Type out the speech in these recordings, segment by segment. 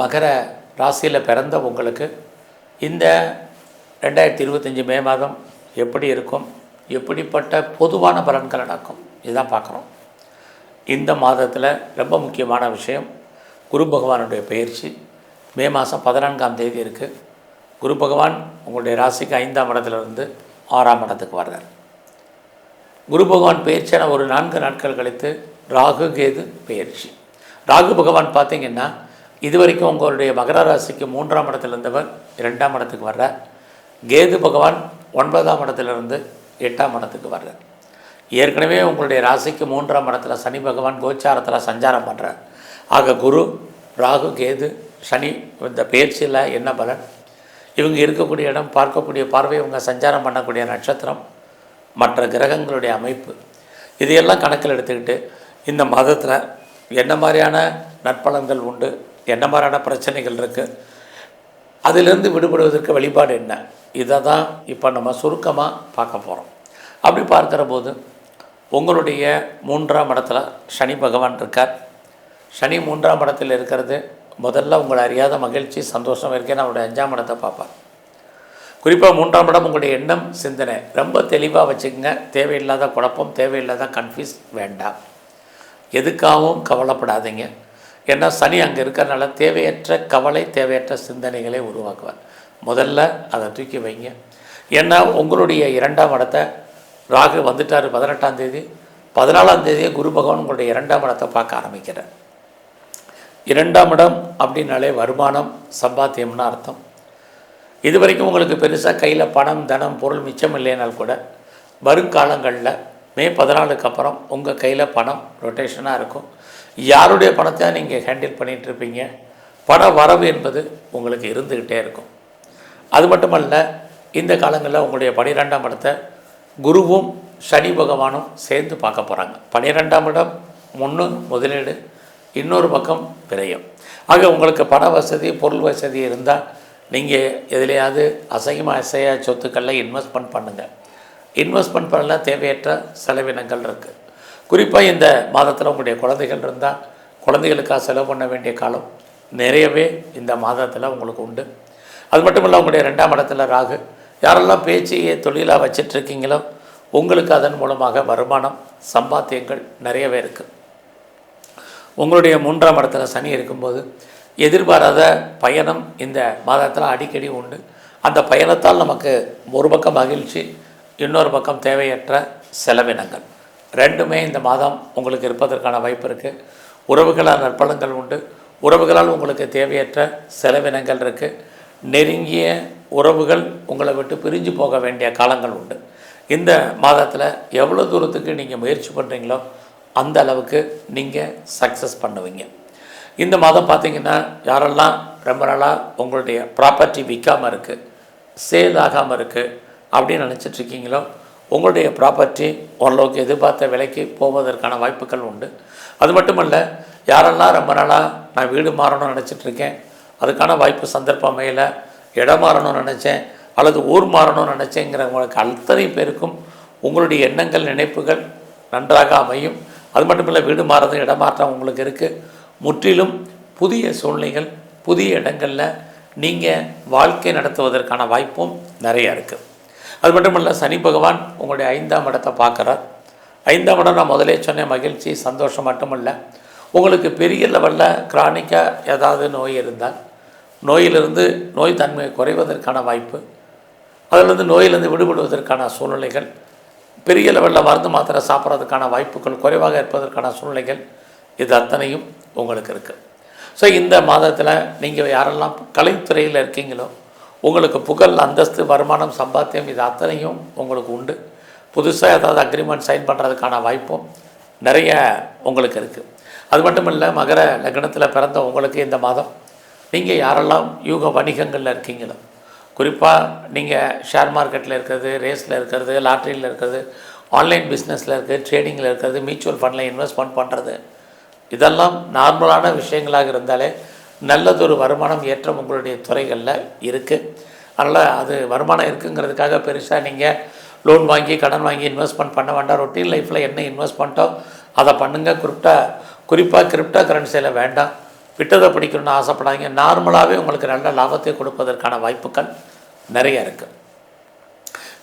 மகர ராசியில் பிறந்த உங்களுக்கு இந்த ரெண்டாயிரத்தி இருபத்தஞ்சி மே மாதம் எப்படி இருக்கும்? எப்படிப்பட்ட பொதுவான பலன்கள் நடக்கும்? இதுதான் பார்க்குறோம். இந்த மாதத்தில் ரொம்ப முக்கியமான விஷயம் குரு பகவானுடைய பயிற்சி. மே மாதம் பதினான்காம் தேதி இருக்குது குரு பகவான் உங்களுடைய ராசிக்கு ஐந்தாம் இடத்துலேருந்து ஆறாம் இடத்துக்கு வர்றார். குரு பகவான் பயிற்சியான ஒரு நான்கு நாட்கள் கழித்து ராகு கேது பயிற்சி ராகு பகவான் பார்த்தீங்கன்னா இது வரைக்கும் உங்களுடைய மகர ராசிக்கு மூன்றாம் இடத்துல இருந்தவர் இரண்டாம் இடத்துக்கு வர்றார். கேது பகவான் ஒன்பதாம் இடத்துலேருந்து எட்டாம் இடத்துக்கு வர்றார். ஏற்கனவே உங்களுடைய ராசிக்கு மூன்றாம் இடத்துல சனி பகவான் கோச்சாரத்தில் சஞ்சாரம் பண்ணுறார் ஆக குரு ராகு கேது சனி இந்த பயிற்சியில் என்ன பலன்? இவங்க இருக்கக்கூடிய இடம் பார்க்கக்கூடிய பார்வை இவங்க சஞ்சாரம் பண்ணக்கூடிய நட்சத்திரம் மற்ற கிரகங்களுடைய அமைப்பு. இதையெல்லாம் கணக்கில் எடுத்துக்கிட்டு இந்த மாதத்தில் என்ன மாதிரியான நற்பலன்கள் உண்டு என்ன மாதிரியான பிரச்சனைகள் இருக்குது அதிலிருந்து விடுபடுவதற்கு வழிபாடு என்ன? இதை தான் இப்போ நம்ம சுருக்கமாக பார்க்க போகிறோம் அப்படி பார்க்குற போது உங்களுடைய மூன்றாம் இடத்துல சனி பகவான் இருக்கார். சனி மூன்றாம் இடத்தில் இருக்கிறது முதல்ல உங்களை அறியாத மகிழ்ச்சி சந்தோஷம் இருக்கேன்னு அவருடைய அஞ்சாம் இடத்தை பார்ப்பார். குறிப்பாக மூன்றாம் இடம் உங்களுடைய எண்ணம் சிந்தனை. ரொம்ப தெளிவாக வச்சுக்கோங்க. தேவையில்லாத குழப்பம் தேவையில்லாத கன்ஃபியூஸ் வேண்டாம். எதுக்காகவும் கவலைப்படாதீங்க. ஏன்னா சனி அங்கே இருக்கிறனால தேவையற்ற கவலை தேவையற்ற சிந்தனைகளை உருவாக்குவார். முதல்ல அதை தூக்கி வைங்க. ஏன்னா உங்களுடைய இரண்டாம் இடத்தை ராகு வந்துட்டார் பதினெட்டாம் தேதி. பதினாலாம் தேதியே குரு பகவான் உங்களுடைய இரண்டாம் இடத்தை பார்க்க ஆரம்பிக்கிறார். இரண்டாம் இடம் அப்படின்னாலே வருமானம் சம்பாத்தியம்னு அர்த்தம். இது வரைக்கும் உங்களுக்கு பெருசாக கையில் பணம் தனம் பொருள் மிச்சம் இல்லைனால் கூட வருங்காலங்களில் மே பதினாலுக்கு அப்புறம் உங்கள் கையில் பணம் ரொட்டேஷனாக இருக்கும். யாருடைய பணத்தை நீங்கள் ஹேண்டில் பண்ணிகிட்ருப்பீங்க பண வரவு என்பது உங்களுக்கு இருந்துக்கிட்டே இருக்கும். அது மட்டுமல்ல இந்த காலங்களில் உங்களுடைய பனிரெண்டாம் இடத்தை குருவும் சனி பகவானும் சேர்ந்து பார்க்க போகிறாங்க பனிரெண்டாம் இடம் முன்னு முதலீடு இன்னொரு பக்கம் விரயம். ஆக உங்களுக்கு பண வசதி பொருள் வசதி இருந்தால் நீங்கள் எதுலையாவது அசையமாக அசையா சொத்துக்களில் இன்வெஸ்ட்மெண்ட் பண்ணுங்கள் இன்வெஸ்ட்மெண்ட் பண்ணலாம் தேவையற்ற செலவினங்கள் இருக்குது குறிப்பாக இந்த மாதத்தில் உங்களுடைய குழந்தைகள் இருந்தால் குழந்தைகளுக்காக செலவு பண்ண வேண்டிய காலம் நிறையவே இந்த மாதத்தில் உங்களுக்கு உண்டு. அது மட்டும் இல்லை உங்களுடைய ரெண்டாம் இடத்துல ராகு யாரெல்லாம் பேச்சையே தொழிலாக வச்சிட்ருக்கீங்களோ உங்களுக்கு அதன் மூலமாக வருமானம் சம்பாத்தியங்கள் நிறையவே இருக்குது உங்களுடைய மூன்றாம் இடத்துல சனி இருக்கும்போது எதிர்பாராத பயணம் இந்த மாதத்தில் அடிக்கடி உண்டு. அந்த பயணத்தால் நமக்கு ஒரு பக்கம் மகிழ்ச்சி இன்னொரு பக்கம் தேவையற்ற செலவினங்கள். ரெண்டுமே இந்த மாதம் உங்களுக்கு இருப்பதற்கான வாய்ப்பு இருக்குது உறவுகளால் நற்பலங்கள் உண்டு. உறவுகளால் உங்களுக்கு தேவையற்ற செலவினங்கள் இருக்குது நெருங்கிய உறவுகள் உங்களை விட்டு பிரிஞ்சு போக வேண்டிய காலங்கள் உண்டு. இந்த மாதத்தில் எவ்வளோ தூரத்துக்கு நீங்கள் முயற்சி பண்ணுறீங்களோ அந்த அளவுக்கு நீங்கள் சக்ஸஸ் பண்ணுவீங்க. இந்த மாதம் பார்த்தீங்கன்னா யாரெல்லாம் ரொம்ப நாளாக உங்களுடைய ப்ராப்பர்ட்டி விற்காமல் இருக்குது சேல் ஆகாமல் இருக்குது அப்படின்னு நினச்சிட்ருக்கீங்களோ உங்களுடைய ப்ராப்பர்ட்டி ஓரளவுக்கு எதிர்பார்த்த விலைக்கு போவதற்கான வாய்ப்புகள் உண்டு. அது மட்டுமல்ல யாரெல்லாம் ரொம்ப நாளாக நான் வீடு மாறணும்னு நினச்சிட்ருக்கேன் அதுக்கான வாய்ப்பு சந்தர்ப்பம் அமையல இடம் மாறணும்னு நினச்சேன் அல்லது ஊர் மாறணும்னு நினச்சேங்கிறவங்களுக்கு அத்தனை பேருக்கும் உங்களுடைய எண்ணங்கள் நினைப்புகள் நன்றாக அமையும். அது மட்டும் இல்லை வீடு மாறது இடமாற்றம் உங்களுக்கு இருக்குது முற்றிலும் புதிய சூழ்நிலைகள் புதிய இடங்களில் நீங்கள் வாழ்க்கை நடத்துவதற்கான வாய்ப்பும் நிறையா இருக்குது அது மட்டும் இல்லை சனி பகவான் உங்களுடைய ஐந்தாம் இடத்தை பார்க்குறார். ஐந்தாம் இடம் நான் முதலே சொன்னேன் மகிழ்ச்சி சந்தோஷம் மட்டுமல்ல. உங்களுக்கு பெரிய லெவலில் கிரானிக்காக ஏதாவது நோய் இருந்தால் நோயிலிருந்து நோய் தன்மை குறைவதற்கான வாய்ப்பு அதிலிருந்து நோயிலிருந்து விடுபடுவதற்கான சூழ்நிலைகள் பெரிய லெவலில் மருந்து மாத்திரை சாப்பிட்றதுக்கான வாய்ப்புகள் குறைவாக இருப்பதற்கான சூழ்நிலைகள் இது அத்தனையும் உங்களுக்கு இருக்குது ஸோ இந்த மாதத்தில் நீங்கள் யாரெல்லாம் கலைத்துறையில் இருக்கீங்களோ உங்களுக்கு புகழ் அந்தஸ்து வருமானம் சம்பாத்தியம் இது அத்தனையும் உங்களுக்கு உண்டு. புதுசாக ஏதாவது அக்ரிமெண்ட் சைன் பண்ணுறதுக்கான வாய்ப்பும் நிறைய உங்களுக்கு இருக்குது அது மட்டும் இல்லை மகர லக்னத்தில் பிறந்த உங்களுக்கு இந்த மாதம் நீங்கள் யாரெல்லாம் யூக வணிகங்களில் இருக்கீங்களோ குறிப்பாக நீங்கள் ஷேர் மார்க்கெட்டில் இருக்கிறது ரேஸில் இருக்கிறது லாட்ரியில் இருக்கிறது ஆன்லைன் பிஸ்னஸில் இருக்கிறது ட்ரேடிங்கில் இருக்கிறது மியூச்சுவல் ஃபண்டில் இன்வெஸ்ட்மெண்ட் பண்ணுறது இதெல்லாம் நார்மலான விஷயங்களாக இருந்தாலே நல்லதொரு வருமானம் ஏற்றம் உங்களுடைய துறைகளில் இருக்குது அதனால் அது வருமானம் இருக்குங்கிறதுக்காக பெருசாக நீங்கள் லோன் வாங்கி கடன் வாங்கி இன்வெஸ்ட்மெண்ட் பண்ண வேண்டாம். ரொட்டீன் லைஃப்பில் என்ன இன்வெஸ்ட் பண்ணிட்டோ அதை பண்ணுங்கள் கிரிப்டா குறிப்பாக கிரிப்டோ கரன்சியில் வேண்டாம். விட்டதை பிடிக்கணும்னு ஆசைப்படாதீங்க. நார்மலாகவே உங்களுக்கு நல்ல லாபத்தை கொடுப்பதற்கான வாய்ப்புகள் நிறைய இருக்குது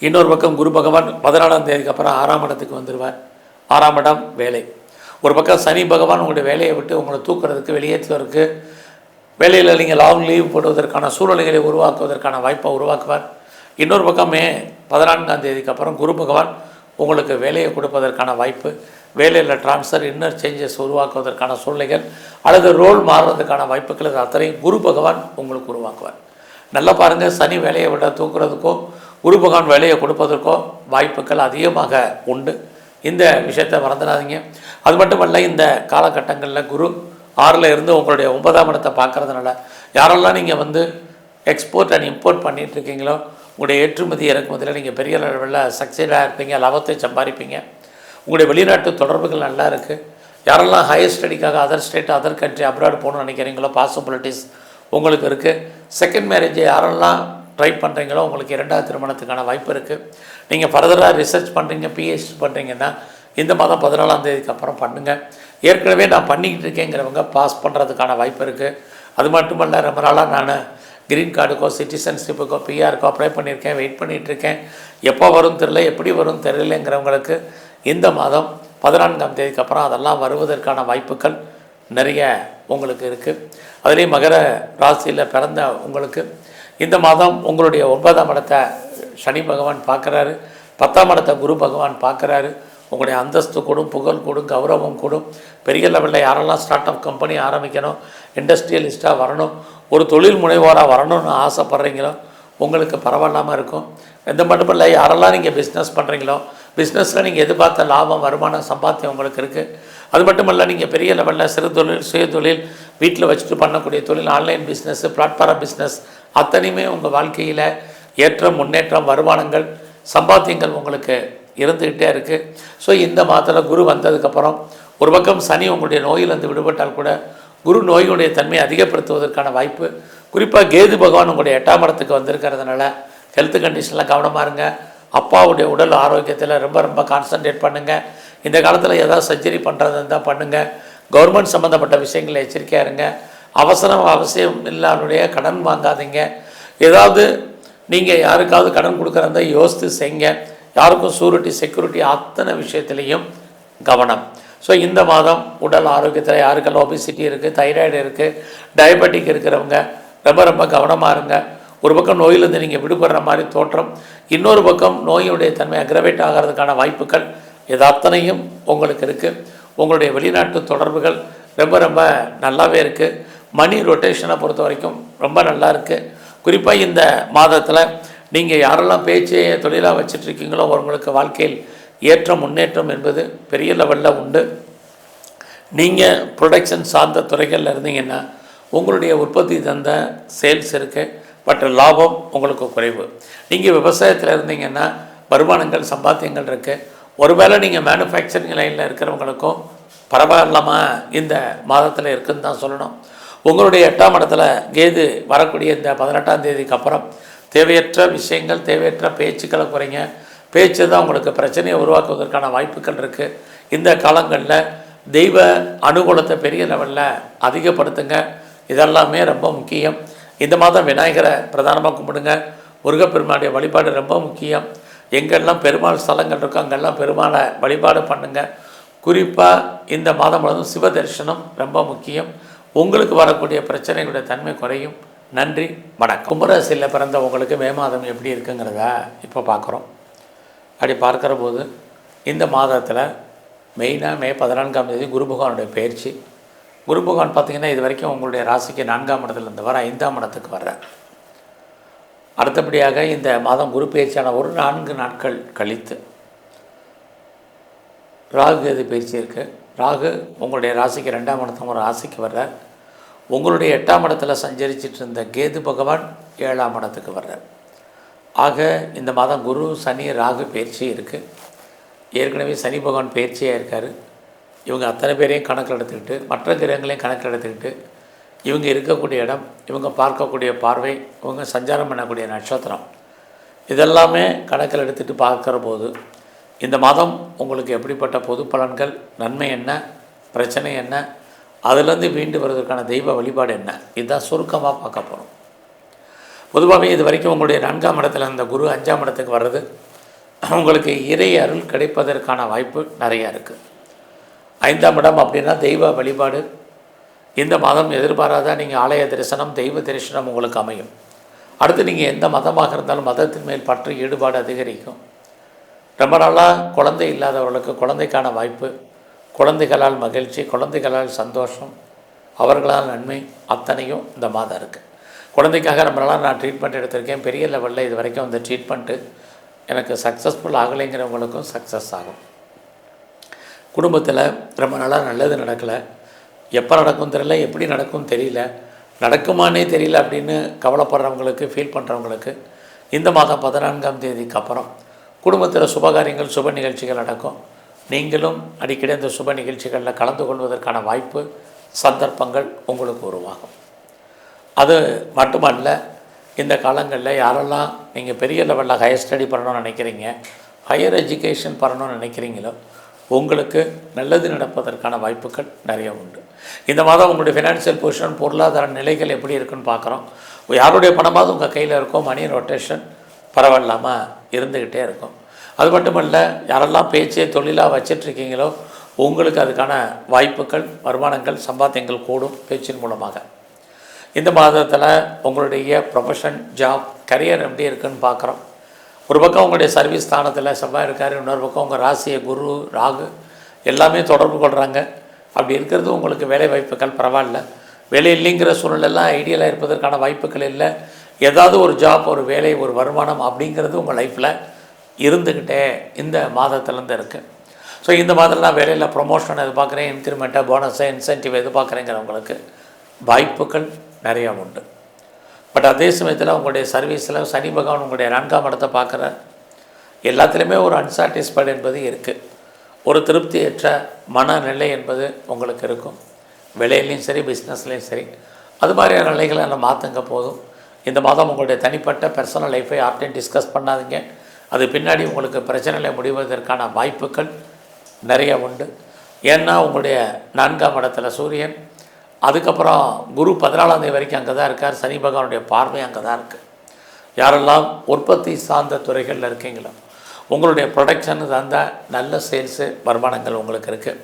இன்னொரு பக்கம் குரு பகவான் பதினாலாம் தேதிக்கு அப்புறம் ஆறாம் இடத்துக்கு வந்துடுவார் ஆறாம் இடம் வேலை. ஒரு பக்கம் சனி பகவான் உங்களுடைய வேலையை விட்டு உங்களை தூக்குறதுக்கு வெளியேற்றுவதற்கு வேலையில் நீங்கள் லாங் லீவ் போடுவதற்கான சூழ்நிலைகளை உருவாக்குவதற்கான வாய்ப்பை உருவாக்குவார். இன்னொரு பக்கம் மே பதினான்காம் தேதிக்கு அப்புறம் குரு பகவான் உங்களுக்கு வேலையை கொடுப்பதற்கான வாய்ப்பு வேலையில் ட்ரான்ஸ்ஃபர் இன்னர் சேஞ்சஸ் உருவாக்குவதற்கான சூழ்நிலைகள் அல்லது ரோல் மாறுறதுக்கான வாய்ப்புகள் இது அத்தனையும் குரு பகவான் உங்களுக்கு உருவாக்குவார். நல்லா பாருங்கள் சனி வேலையை விட தூக்குறதுக்கோ குரு பகவான் வேலையை கொடுப்பதற்கோ வாய்ப்புகள் அதிகமாக உண்டு. இந்த விஷயத்தை மறந்துடாதீங்க. அது மட்டுமல்ல இந்த காலகட்டங்களில் குரு ஆறில் இருந்து உங்களுடைய ஒன்பதாம் இடத்தை பார்க்கறதுனால யாரெல்லாம் நீங்கள் வந்து எக்ஸ்போர்ட் அண்ட் இம்போர்ட் பண்ணிட்டு இருக்கீங்களோ உங்களுடைய ஏற்றுமதி இறக்குமதியில் நீங்கள் பெரிய அளவில் சக்சீடாக இருப்பீங்க லாபத்தை சம்பாதிப்பீங்க. உங்களுடைய வெளிநாட்டு தொடர்புகள் நல்லா இருக்குது யாரெல்லாம் higher ஸ்டடிக்காக other state other country abroad போகணும்னு நினைக்கிறீங்களோ பாசிபிலிட்டிஸ் உங்களுக்கு இருக்குது செகண்ட் மேரேஜை யாரெல்லாம் ட்ரை பண்ணுறீங்களோ உங்களுக்கு இரண்டாவது திருமணத்துக்கான வாய்ப்பு இருக்குது நீங்கள் ஃபர்தராக ரிசர்ச் பண்ணுறீங்க பிஹெச்டி பண்ணுறீங்கன்னா இந்த மாதம் பதினாலாம் தேதிக்கு அப்புறம் பண்ணுங்கள் ஏற்கனவே நான் பண்ணிக்கிட்டு இருக்கேங்கிறவங்க பாஸ் பண்ணுறதுக்கான வாய்ப்பு இருக்குது அது மட்டுமல்ல ரொம்ப நாளாக நான் க்ரீன் கார்டுக்கோ சிட்டிசன்ஷிப்புக்கோ பிஆருக்கோ அப்ளை பண்ணியிருக்கேன் வெயிட் பண்ணிகிட்டு இருக்கேன். எப்போ வரும் தெரில எப்படி வரும் தெரியலங்கிறவங்களுக்கு இந்த மாதம் பதினான்காம் தேதிக்கு அப்புறம் அதெல்லாம் வருவதற்கான வாய்ப்புகள் நிறைய உங்களுக்கு இருக்குது அதுலேயும் மகர ராசியில் பிறந்த உங்களுக்கு இந்த மாதம் உங்களுடைய ஒன்பதாம் இடத்தை சனி பகவான் பார்க்குறாரு. பத்தாம் இடத்தை குரு பகவான் பார்க்குறாரு. உங்களுடைய அந்தஸ்து கொடும் புகழ் கொடும் கௌரவம் கூடும். பெரிய லெவலில் யாரெல்லாம் ஸ்டார்ட் அப் கம்பெனி ஆரம்பிக்கணும் இண்டஸ்ட்ரியலிஸ்ட்டாக வரணும் ஒரு தொழில் முனைவோராக வரணும்னு ஆசைப்பட்றீங்களோ உங்களுக்கு பரவாயில்லாமல் இருக்கும். எந்த மட்டும் இல்லை யாரெல்லாம் நீங்கள் பிஸ்னஸ் பண்ணுறீங்களோ பிஸ்னஸில் நீங்கள் எதிர்பார்த்த லாபம் வருமானம் சம்பாத்தியம் உங்களுக்கு இருக்குது அது மட்டும் இல்லை நீங்கள் பெரிய லெவலில் சிறு தொழில் சுய தொழில் வீட்டில் வச்சுட்டு பண்ணக்கூடிய தொழில் ஆன்லைன் பிஸ்னஸ் பிளாட்ஃபார்ம் பிஸ்னஸ் அத்தனையுமே உங்கள் வாழ்க்கையில் ஏற்றம் முன்னேற்றம் வருமானங்கள் சம்பாத்தியங்கள் உங்களுக்கு இருந்துக்கிட்டே இருக்குது ஸோ இந்த மாதத்தில் குரு வந்ததுக்கப்புறம் ஒரு பக்கம் சனி உங்களுடைய நோயிலிருந்து விடுபட்டால் கூட குரு நோயினுடைய தன்மையை அதிகப்படுத்துவதற்கான வாய்ப்பு. குறிப்பாக கேது பகவான் உங்களுடைய எட்டாம் இடத்துக்கு வந்திருக்கிறதுனால ஹெல்த் கண்டிஷனில் கவனமாக இருங்க. அப்பாவுடைய உடல் ஆரோக்கியத்தில் ரொம்ப ரொம்ப கான்சன்ட்ரேட் பண்ணுங்கள் இந்த காலத்தில் எதாவது சர்ஜரி பண்ணுறது இருந்தால் பண்ணுங்கள் கவர்மெண்ட் சம்மந்தப்பட்ட விஷயங்களில் எச்சரிக்கையாக இருங்க. அவசரம் அவசியம் இல்லாதனுடைய கடன் வாங்காதீங்க. ஏதாவது நீங்கள் யாருக்காவது கடன் கொடுக்குறதா யோசித்து செய்யுங்க. யாருக்கும் சூரிட்டி செக்யூரிட்டி அத்தனை விஷயத்துலேயும் கவனம். ஸோ இந்த மாதம் உடல் ஆரோக்கியத்தில் யாருக்கெல்லாம் ஒபிசிட்டி இருக்குது தைராய்டு இருக்குது டயபெட்டிக் இருக்கிறவங்க ரொம்ப ரொம்ப கவனமாக இருங்க. ஒரு பக்கம் நோயிலிருந்து நீங்கள் விடுபடுற மாதிரி தோற்றம் இன்னொரு பக்கம் நோயுடைய தன்மை அக்ரவேட் ஆகிறதுக்கான வாய்ப்புகள் இது அத்தனையும் உங்களுக்கு இருக்குது உங்களுடைய வெளிநாட்டு தொடர்புகள் ரொம்ப ரொம்ப நல்லாவே இருக்குது மணி ரொட்டேஷனை பொறுத்த வரைக்கும் ரொம்ப நல்லா இருக்குது குறிப்பாக இந்த மாதத்தில் நீங்கள் யாரெல்லாம் பேச்சை தொழிலாக வச்சிட்ருக்கீங்களோ உங்களுக்கு வாழ்க்கையில் ஏற்ற முன்னேற்றம் என்பது பெரிய லெவலில் உண்டு. நீங்கள் ப்ரொடக்ஷன் சார்ந்த துறைகளில் இருந்தீங்கன்னா உங்களுடைய உற்பத்தி தந்த சேல்ஸ் இருக்குது பட் லாபம் உங்களுக்கு குறைவு. நீங்கள் விவசாயத்தில் இருந்தீங்கன்னா வருமானங்கள் சம்பாத்தியங்கள் இருக்குது ஒருவேளை நீங்கள் மேனுஃபேக்சரிங் லைனில் இருக்கிறவங்களுக்கும் பரவாயில்லாமல் இந்த மாதத்தில் இருக்குதுன்னு தான் சொல்லணும். உங்களுடைய எட்டாம் இடத்துல கேது வரக்கூடிய இந்த பதினெட்டாம் தேதிக்கு அப்புறம் தேவையற்ற விஷயங்கள் தேவையற்ற பேச்சுக்களை குறைங்க. பேச்சு தான் உங்களுக்கு பிரச்சனையை உருவாக்குவதற்கான வாய்ப்புகள் இருக்குது இந்த காலங்களில் தெய்வ அனுகூலத்தை பெரிய லெவலில் அதிகப்படுத்துங்க. இதெல்லாமே ரொம்ப முக்கியம். இந்த மாதம் விநாயகரை பிரதானமாக கும்பிடுங்க. முருகப்பெருமானுடைய வழிபாடு ரொம்ப முக்கியம். எங்கெல்லாம் பெருமாள் ஸ்தலங்கள் இருக்கோ அங்கெல்லாம் பெருமாளை வழிபாடு பண்ணுங்கள் குறிப்பாக இந்த மாதம் முழுவதும் சிவ தரிசனம் ரொம்ப முக்கியம். உங்களுக்கு வரக்கூடிய பிரச்சனைகளுடைய தன்மை குறையும். நன்றி வணக்கம். கும்பராசியில் பிறந்த உங்களுக்கு மே மாதம் எப்படி இருக்குங்கிறத இப்போ பார்க்குறோம் அப்படி பார்க்குற போது இந்த மாதத்தில் மெயினாக மே பதினான்காம் தேதி குரு பகவானுடைய பயிற்சி. குரு பகவான் பார்த்தீங்கன்னா இது வரைக்கும் உங்களுடைய ராசிக்கு நான்காம் இடத்துலேருந்து இருந்தவர் ஐந்தாம் இடத்துக்கு வர்ற அடுத்தபடியாக இந்த மாதம் குரு பயிற்சியான ஒரு நான்கு நாட்கள் கழித்து ராகு கேது பயிற்சி இருக்குது ராகு உங்களுடைய ராசிக்கு ரெண்டாம் இடத்துக்கு ஒரு ராசிக்கு வர்ற உங்களுடைய எட்டாம் இடத்துல சஞ்சரிச்சிட்டு இருந்த கேது பகவான் ஏழாம் இடத்துக்கு வர்றார். ஆக இந்த மாதம் குரு சனி ராகு பயிற்சி இருக்குது ஏற்கனவே சனி பகவான் பயிற்சியாக இருக்கார். இவங்க அத்தனை பேரையும் கணக்கில் எடுத்துக்கிட்டு மற்ற கிரகங்களையும் கணக்கில் எடுத்துக்கிட்டு இவங்க இருக்கக்கூடிய இடம் இவங்க பார்க்கக்கூடிய பார்வை இவங்க சஞ்சாரம் பண்ணக்கூடிய நட்சத்திரம் இதெல்லாமே கணக்கில் எடுத்துகிட்டு பார்க்குற போது இந்த மாதம் உங்களுக்கு எப்படிப்பட்ட பொது பலன்கள் நன்மை என்ன பிரச்சனை என்ன அதுலேருந்து மீண்டு வருவதற்கான தெய்வ வழிபாடு என்ன? இதுதான் சுருக்கமாக பார்க்க போகிறோம் பொதுவாகவே இது வரைக்கும் உங்களுடைய நான்காம் இடத்துல அந்த குரு அஞ்சாம் இடத்துக்கு வர்றது உங்களுக்கு இறை அருள் கிடைப்பதற்கான வாய்ப்பு நிறையா இருக்குது ஐந்தாம் இடம் அப்படின்னா தெய்வ வழிபாடு. இந்த மாதம் எதிர்பாராத நீங்கள் ஆலய தரிசனம் தெய்வ தரிசனம் உங்களுக்கு அமையும். அடுத்து நீங்கள் எந்த மதமாக இருந்தாலும் மதத்தின் மேல் பற்று ஈடுபாடு அதிகரிக்கும். ரொம்ப நாளாக குழந்தை இல்லாதவர்களுக்கு குழந்தைக்கான வாய்ப்பு குழந்தைகளால் மகிழ்ச்சி குழந்தைகளால் சந்தோஷம் அவர்களால் நன்மை அத்தனையும் இந்த மாதம் இருக்குது குழந்தைக்காக ரொம்ப நான் ட்ரீட்மெண்ட் எடுத்திருக்கேன். பெரிய லெவலில் இது வரைக்கும் அந்த ட்ரீட்மெண்ட்டு எனக்கு சக்ஸஸ்ஃபுல் ஆகலைங்கிறவங்களுக்கும் சக்ஸஸ் ஆகும். குடும்பத்தில் ரொம்ப நாளாக நல்லது நடக்கலை. எப்போ நடக்கும் தெரியல எப்படி நடக்கும் தெரியல. நடக்குமானே தெரியல அப்படின்னு கவலைப்படுறவங்களுக்கு ஃபீல் பண்ணுறவங்களுக்கு இந்த மாதம் பதினான்காம் தேதிக்கு அப்புறம் குடும்பத்தில் சுபகாரியங்கள் சுப நிகழ்ச்சிகள் நடக்கும். நீங்களும் அடிக்கடி இந்த சுப நிகழ்ச்சிகளில் கலந்து கொள்வதற்கான வாய்ப்பு சந்தர்ப்பங்கள் உங்களுக்கு உருவாகும். அது மட்டுமல்ல இந்த காலங்களில் யாரெல்லாம் நீங்கள் பெரிய லெவலில் ஹையர் ஸ்டடி பண்ணணும்னு நினைக்கிறீங்க ஹையர் எஜுகேஷன் பண்ணணும்னு நினைக்கிறீங்களோ உங்களுக்கு நல்லது நடப்பதற்கான வாய்ப்புகள் நிறைய உண்டு. இந்த மாதம் உங்களுடைய ஃபினான்ஷியல் பொசிஷன் பொருளாதார நிலைகள் எப்படி இருக்குன்னு பார்க்குறோம். யாருடைய பணமாவது உங்கள் கையில் இருக்கோ மணி ரொட்டேஷன் பரவாயில்லாமல் இருந்துக்கிட்டே இருக்கும். அது மட்டுமல்ல யாரெல்லாம் பேச்சே தொழிலாக வச்சிட்ருக்கீங்களோ உங்களுக்கு அதுக்கான வாய்ப்புகள் வருமானங்கள் சம்பாத்தியங்கள் கூடும் பேச்சின் மூலமாக. இந்த மாதத்தில் உங்களுடைய ப்ரொஃபஷன் ஜாப் கரியர் எப்படி இருக்குன்னு பார்க்குறோம் ஒரு பக்கம் உங்களுடைய சர்வீஸ் ஸ்தானத்தில் செவ்வாய் இருக்கார் இன்னொரு பக்கம் உங்கள் ராசியை குரு ராகு எல்லாமே தொடர்பு கொள்கிறாங்க அப்படி இருக்கிறது உங்களுக்கு வேலை வாய்ப்புகள் பரவாயில்ல. வேலை இல்லைங்கிற சூழ்நிலாம் ஐடியலாக இருப்பதற்கான வாய்ப்புகள் இல்லை. ஏதாவது ஒரு ஜாப் ஒரு வேலை ஒரு வருமானம் அப்படிங்கிறது உங்கள் லைஃப்பில் இருந்துக்கிட்டே இந்த மாதத்துலேருந்து இருக்குது ஸோ இந்த மாதம்லாம் வேலையில் ப்ரொமோஷன் எதிர்பார்க்குறேன் இன்க்ரிமெண்ட்டாக போனஸை இன்சென்டிவ் எதிர்பார்க்குறேங்கிறவங்களுக்கு வாய்ப்புகள் நிறையா உண்டு. பட் அதே சமயத்தில் உங்களுடைய சர்வீஸில் சனி பகவான் உங்களுடைய நான்காம் இடத்தை பார்க்குற எல்லாத்துலேயுமே ஒரு அன்சாட்டிஸ்ஃபைடு என்பது இருக்குது ஒரு திருப்தியற்ற மனநிலை என்பது உங்களுக்கு இருக்கும். விலையிலையும் சரி பிஸ்னஸ்லேயும் சரி. அது மாதிரியான நிலைகளை நம்ம மாற்றுங்க போதும். இந்த மாதம் உங்களுடைய தனிப்பட்ட பர்சனல் லைஃப்பை யார்ட்டையும் டிஸ்கஸ் பண்ணாதீங்க. அது பின்னாடி உங்களுக்கு பிரச்சனைகளை முடிவதற்கான வாய்ப்புகள் நிறைய உண்டு. ஏன்னா உங்களுடைய நான்காம் இடத்துல சூரியன் அதுக்கப்புறம் குரு பதினாலாம் தேதி வரைக்கும் அங்கே தான் இருக்கார். சனி பகவானுடைய பார்வை அங்கே தான் இருக்குது யாரெல்லாம் உற்பத்தி சார்ந்த துறைகளில் இருக்கீங்களோ உங்களுடைய ப்ரொடக்ஷன் சார்ந்த நல்ல சேல்ஸு வருமானங்கள் உங்களுக்கு இருக்குது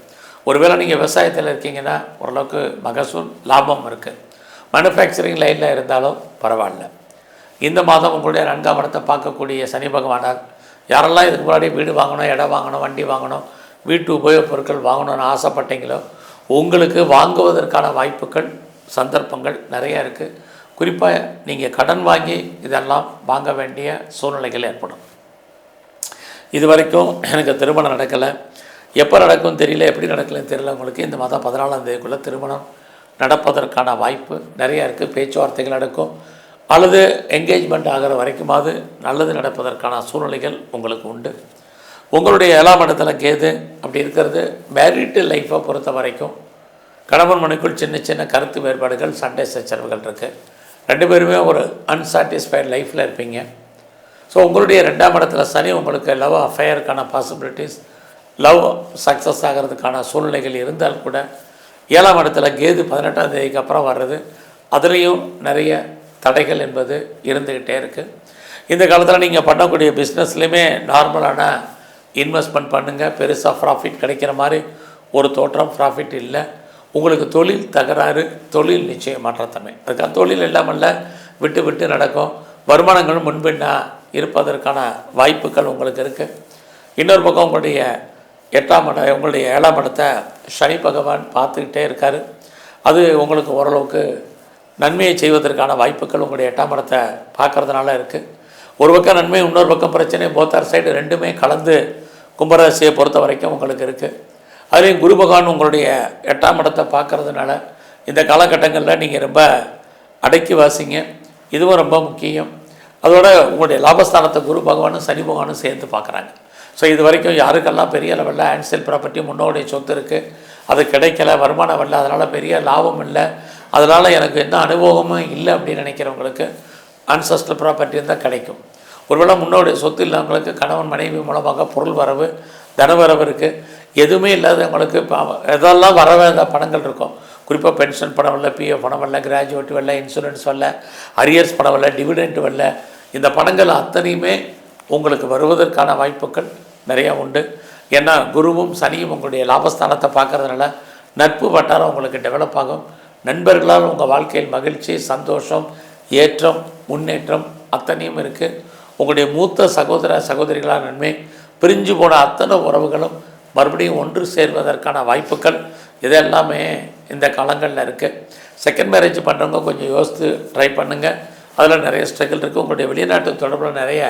ஒருவேளை நீங்கள் விவசாயத்தில் இருக்கீங்கன்னா ஓரளவுக்கு மகசூல் லாபம் இருக்குது மேனுஃபேக்சரிங் லைனில் இருந்தாலும் பரவாயில்ல. இந்த மாதம் உங்களுடைய நான்காம் இடத்தை பார்க்கக்கூடிய சனி பகவானார் யாரெல்லாம் இதுக்கு முன்னாடி வீடு வாங்கணும் இடம் வாங்கணும் வண்டி வாங்கணும் வீட்டு உபயோகப் பொருட்கள் வாங்கணும்னு ஆசைப்பட்டீங்களோ உங்களுக்கு வாங்குவதற்கான வாய்ப்புகள் சந்தர்ப்பங்கள் நிறையா இருக்குது குறிப்பாக நீங்கள் கடன் வாங்கி இதெல்லாம் வாங்க வேண்டிய சூழ்நிலைகள் ஏற்படும். இது வரைக்கும் எனக்கு திருமணம் நடக்கலை. எப்போ நடக்கும் தெரியல எப்படி நடக்கலைன்னு தெரியல. உங்களுக்கு இந்த மாதம் பதினாலாம் தேதிக்குள்ளே திருமணம் நடப்பதற்கான வாய்ப்பு நிறையா இருக்குது பேச்சுவார்த்தைகள் நடக்கும். அல்லது என்கேஜ்மெண்ட் ஆகிற வரைக்குமாவது நல்லது நடப்பதற்கான சூழ்நிலைகள் உங்களுக்கு உண்டு. உங்களுடைய ஏழாம் இடத்துல கேது அப்படி இருக்கிறது மேரிட்டு லைஃப்பை பொறுத்த வரைக்கும் கணவன் மனைக்குள் சின்ன சின்ன கருத்து வேறுபாடுகள் சண்டை சச்சரவுகள் இருக்குது ரெண்டு பேருமே ஒரு அன்சாட்டிஸ்ஃபைட் லைஃப்பில் இருப்பீங்க. ஸோ உங்களுடைய ரெண்டாம் இடத்துல சனி உங்களுக்கு லவ் அஃபையருக்கான பாசிபிலிட்டிஸ் லவ் சக்ஸஸ் ஆகிறதுக்கான சூழ்நிலைகள் இருந்தால் கூட ஏழாம் இடத்துல கேது பதினெட்டாம் தேதிக்கு அப்புறம் வர்றது அதுலேயும் நிறைய தடைகள் என்பது இருந்துக்கிட்டே இருக்குது இந்த காலத்தில் நீங்கள் பண்ணக்கூடிய பிஸ்னஸ்லேயுமே நார்மலான இன்வெஸ்ட்மெண்ட் பண்ணுங்கள் பெருசாக ப்ராஃபிட் கிடைக்கிற மாதிரி ஒரு தோற்றம் ப்ராஃபிட் இல்லை. உங்களுக்கு தொழில் தகராறு தொழில் நிச்சயம் மாற்றத்தன்மை அதுக்காக தொழில் இல்லாமல் விட்டு விட்டு நடக்கும். வருமானங்கள் முன்பின்னா இருப்பதற்கான வாய்ப்புகள் உங்களுக்கு இருக்குது இன்னொரு பக்கம் உங்களுடைய எட்டாம் இடம் உங்களுடைய ஏழாம் இடத்தை சனி பகவான் பார்த்துக்கிட்டே இருக்கார். அது உங்களுக்கு ஓரளவுக்கு நன்மையை செய்வதற்கான வாய்ப்புகள் உங்களுடைய எட்டாம் இடத்தை பார்க்கறதுனால இருக்குது ஒரு பக்கம் நன்மை இன்னொரு பக்கம் பிரச்சனை. போத்தார் சைடு ரெண்டுமே கலந்து கும்பராசியை பொறுத்த வரைக்கும் உங்களுக்கு இருக்குது அதுலேயும் குரு பகவான் உங்களுடைய எட்டாம் இடத்தை பார்க்கறதுனால இந்த காலகட்டங்களில் நீங்கள் ரொம்ப அடக்கி வாசிங்க. இதுவும் ரொம்ப முக்கியம். அதோட உங்களுடைய லாபஸ்தானத்தை குரு பகவானும் சனி பகவானும் சேர்ந்து பார்க்குறாங்க. ஸோ இது வரைக்கும் யாருக்கெல்லாம் பெரிய லெவலில் ஆன்சல் ப்ராப்பர்ட்டி முன்னோடைய சொத்து இருக்குது அது கிடைக்கல வருமானம் இல்லை அதனால் பெரிய லாபம் இல்லை. அதனால் எனக்கு எந்த அனுபவமும் இல்லை அப்படின்னு நினைக்கிறவங்களுக்கு அன்சஸ்டல் ப்ராப்பர்ட்டி இருந்தால் கிடைக்கும். ஒருவேளை முன்னோடைய சொத்து இல்லாதவங்களுக்கு கணவன் மனைவி மூலமாக பொருள் வரவு தனவரவு இருக்குது எதுவுமே இல்லாதவங்களுக்கு இப்போ எதெல்லாம் வர வேண்டிய பணங்கள் இருக்கும். குறிப்பாக பென்ஷன் பணம் இல்லை பிஎஃப் பணம் இல்லை கிராஜுவேட் வரல இன்சூரன்ஸ் வரல அரியர்ஸ் பணம் இல்லை டிவிடெண்ட் வரல. இந்த பணங்கள் அத்தனையுமே உங்களுக்கு வருவதற்கான வாய்ப்புகள் நிறையா உண்டு. ஏன்னா குருவும் சனியும் உங்களுடைய லாபஸ்தானத்தை பார்க்குறதுனால நட்பு வட்டாரம் உங்களுக்கு டெவலப் ஆகும். நண்பர்களால் உங்கள் வாழ்க்கையில் மகிழ்ச்சி சந்தோஷம் ஏற்றம் முன்னேற்றம் அத்தனையும் இருக்குது உங்களுடைய மூத்த சகோதர சகோதரிகளால் நன்மை பிரிஞ்சு போன அத்தனை உறவுகளும் மறுபடியும் ஒன்று சேர்வதற்கான வாய்ப்புகள் இதெல்லாமே இந்த காலங்களில் இருக்குது செகண்ட் மேரேஜ் பண்ணுறவங்க கொஞ்சம் யோசித்து ட்ரை பண்ணுங்கள் அதில் நிறைய ஸ்ட்ரகிள் இருக்குது உங்களுடைய வெளிநாட்டு தொடர்பில் நிறைய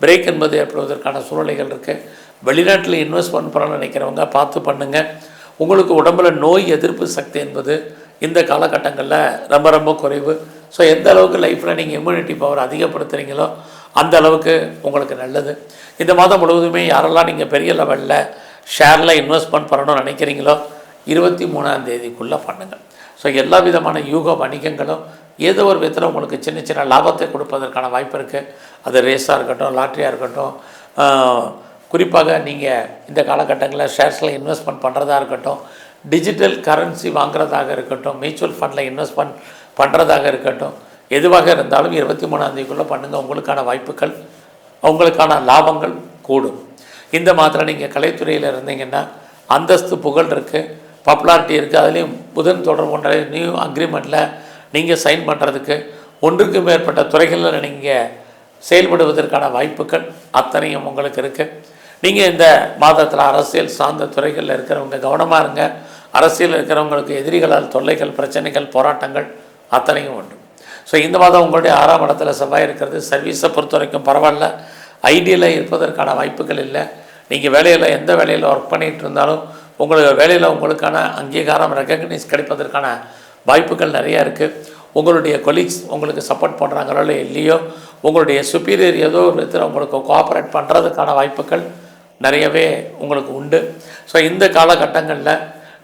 பிரேக் என்பது ஏற்படுவதற்கான சூழ்நிலைகள் இருக்குது வெளிநாட்டில் இன்வெஸ்ட்மெண்ட் பண்ணணும்னு நினைக்கிறவங்க பார்த்து பண்ணுங்கள் உங்களுக்கு உடம்புல நோய் எதிர்ப்பு சக்தி என்பது இந்த காலகட்டங்களில் ரொம்ப ரொம்ப குறைவு. ஸோ எந்த அளவுக்கு லைஃப்பில் நீங்கள் இம்யூனிட்டி பவர் அதிகப்படுத்துகிறீங்களோ அந்த அளவுக்கு உங்களுக்கு நல்லது. இந்த மாதம் முழுவதுமே யாரெல்லாம் நீங்கள் பெரிய லெவலில் ஷேரில் இன்வெஸ்ட்மெண்ட் பண்ணணும்னு நினைக்கிறீங்களோ இருபத்தி மூணாம் தேதிக்குள்ளே பண்ணுங்கள் ஸோ எல்லா விதமான யூக வணிகங்களும் ஏதோ ஒரு விதத்தில் உங்களுக்கு சின்ன சின்ன லாபத்தை கொடுப்பதற்கான வாய்ப்பு இருக்குது அது ரேஸாக இருக்கட்டும் லாட்ரியாக இருக்கட்டும் குறிப்பாக நீங்கள் இந்த காலகட்டங்களில் ஷேர்ஸில் இன்வெஸ்ட்மெண்ட் பண்ணுறதா இருக்கட்டும் டிஜிட்டல் கரன்சி வாங்குறதாக இருக்கட்டும் மியூச்சுவல் ஃபண்டில் இன்வெஸ்ட்மெண்ட் பண்ணுறதாக இருக்கட்டும் எதுவாக இருந்தாலும் இருபத்தி மூணாந்தேதிக்குள்ளே பண்ணுங்கள் உங்களுக்கான வாய்ப்புகள் உங்களுக்கான லாபங்கள் கூடும். இந்த மாத்திரம் நீங்கள் கலைத்துறையில் இருந்தீங்கன்னா அந்தஸ்து புகழ் இருக்குது பாப்புலாரிட்டி இருக்குது அதுலேயும் புதன் தொடர்பு கொண்ட நியூ அக்ரிமெண்ட்டில் நீங்கள் சைன் பண்ணுறதுக்கு ஒன்றுக்கு மேற்பட்ட துறைகளில் நீங்கள் செயல்படுவதற்கான வாய்ப்புகள் அத்தனையும் உங்களுக்கு இருக்குது நீங்கள் இந்த மாதத்தில் அரசியல் சார்ந்த துறைகளில் இருக்கிறவங்க கவனமாக இருங்க. அரசியல் இருக்கிறவங்களுக்கு எதிரிகளால் தொல்லைகள் பிரச்சனைகள் போராட்டங்கள் அத்தனையும் உண்டு. ஸோ இந்த மாதம் உங்களுடைய ஆறாம் இடத்துல செவ்வாய் இருக்கிறது. சர்வீஸை பொறுத்த வரைக்கும் பரவாயில்ல. ஐடியில் இருப்பதற்கான வாய்ப்புகள் இல்லை. நீங்கள் வேலையில் எந்த வேலையில் ஒர்க் பண்ணிகிட்டு இருந்தாலும் உங்களுக்கு வேலையில் உங்களுக்கான அங்கீகாரம் ரெக்கக்னைஸ் கிடைப்பதற்கான வாய்ப்புகள் நிறையா இருக்குது உங்களுடைய கொலீக்ஸ் உங்களுக்கு சப்போர்ட் பண்ணுறாங்களோ இல்லையோ உங்களுடைய சுப்பீரியர் ஏதோ ஒரு விதத்தில் உங்களுக்கு கோஆப்ரேட் பண்ணுறதுக்கான வாய்ப்புகள் நிறையவே உங்களுக்கு உண்டு. ஸோ இந்த காலகட்டங்களில்